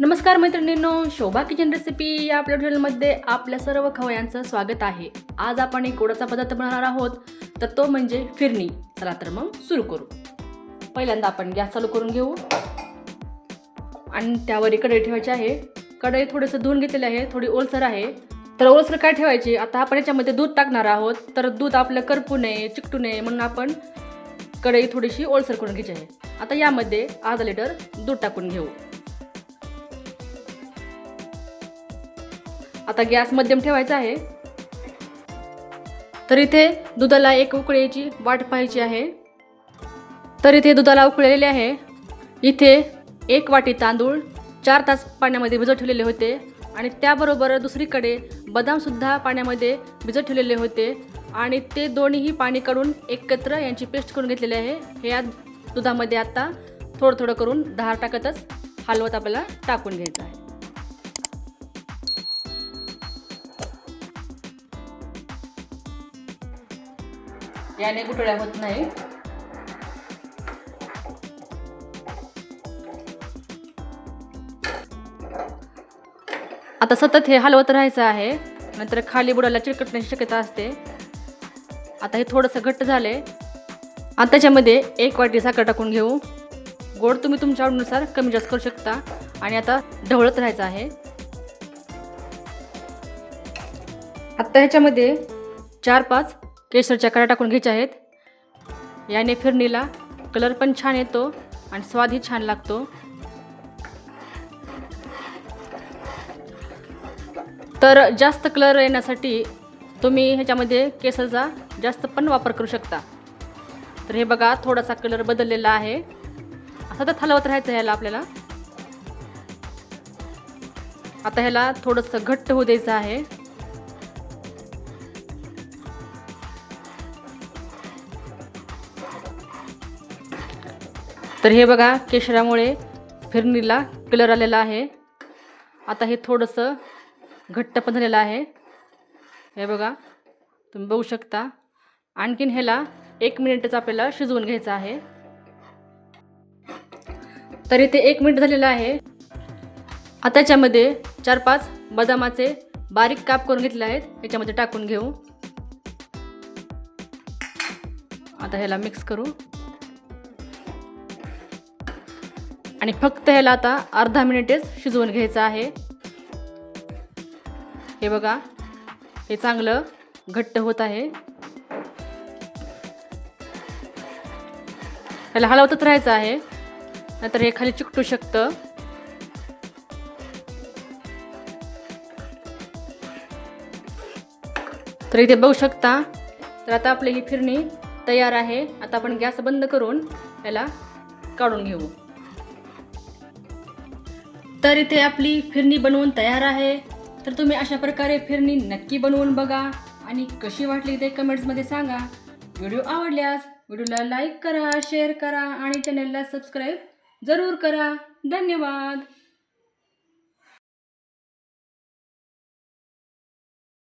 नमस्कार मैत्रिणींनो शोभा kitchen recipe या आपल्या हॉटेलमध्ये आपल्या सर्व खवयांचं स्वागत आहे. आज आपण एक गोडाचा पदार्थ बनवणार आहोत तर तो म्हणजे फिरणी. चला तर मग सुरू करू. पहिल्यांदा आपण गॅस चालू करून घेऊ. आणि त्यावर कढई ठेवायची आहे. कढई थोडंसं धुवून घेतलेली आहे थोडी ओलसर आहे. तर ओलसर काय ठेवायची? आता आपण याच्यामध्ये दूध टाकणार आहोत. तर दूध आपलं करपू नये चिकटू नये म्हणून आपण कढई थोडीशी ओलसर करून घ्यायची आहे. आता यामध्ये अर्धा लिटर दूध टाकून घेऊ. आता गॅस मध्यम ठेवायचा आहे. तर इथे दुधाला एक उकळीची वाट पाहायची आहे. तर इथे दुधाला उकळलेले आहे. इथे एक वाटी तांदूळ चार तास पाण्यामध्ये भिजत ठेवलेले होते आणि त्याबरोबर दुसरीकडे बदामसुद्धा पाण्यामध्ये भिजत ठेवलेले होते आणि ते दोन्हीही पाणी काढून एकत्र यांची पेस्ट करून घेतलेली आहे. हे या दुधामध्ये आता थोडं थोडं करून दहा टाकतच हलवत आपल्याला टाकून घ्यायचं आहे. याने गुठळ्या होत नाही. आता सतत हे हलवत राहायचं आहे. नंतर खाली बुडाला चिरकटण्याची शक्यता असते. आता हे थोडंसं घट्ट झाले आता त्याच्यामध्ये एक वाटी साखर टाकून घेऊ. गोड तुम्ही तुमच्या आवडीनुसार कमी जास्त करू शकता. आणि आता ढवळत राहायचं आहे. आत्ता ह्याच्यामध्ये चार पाच केसरच्या कड्या टाकून घ्यायच्या आहेत. याने फिरणीला कलर पण छान येतो आणि स्वादही छान लागतो. तर जास्त कलर येण्यासाठी तुम्ही ह्याच्यामध्ये केसरचा जास्त पण वापर करू शकता. तर हे बघा थोडासा कलर बदललेला आहे. सतत हलवत राहायचं ह्याला आपल्याला. आता ह्याला थोडंसं घट्ट होऊ द्यायचं आहे. तर हे बघा केशरामुळे फिरणीला कलर आलेला आहे. आता हे थोडंसं घट्ट पण झालेलं आहे. हे बघा तुम्ही बघू शकता. आणखीन ह्याला एक मिनिटच आपल्याला शिजवून घ्यायचं आहे. तर इथे एक मिनिट झालेलं आहे. आता याच्यामध्ये चार पाच बदामाचे बारीक काप करून घेतले आहेत. याच्यामध्ये टाकून घेऊ. आता ह्याला मिक्स करू. आणि फक्त ह्याला आता अर्धा मिनिटेच शिजवून घ्यायचं आहे. हे बघा हे चांगलं घट्ट होत आहे. ह्याला हलवतच राहायचं आहे. नाहीतर हे खाली चिकटू शकतं. तर इथे बघू शकता तर आता आपली ही फिरणी तयार आहे. आता आपण गॅस बंद करून याला काढून घेऊ. तर इथे आपली फिरणी बनवून तयार आहे. तर तुम्ही अशा प्रकारे फिरणी नक्की बनवून बघा आणि कशी वाटली ते कमेंट्समध्ये सांगा. व्हिडिओ आवडल्यास व्हिडिओला लाईक करा शेअर करा आणि चॅनलला सबस्क्राईब जरूर करा. धन्यवाद!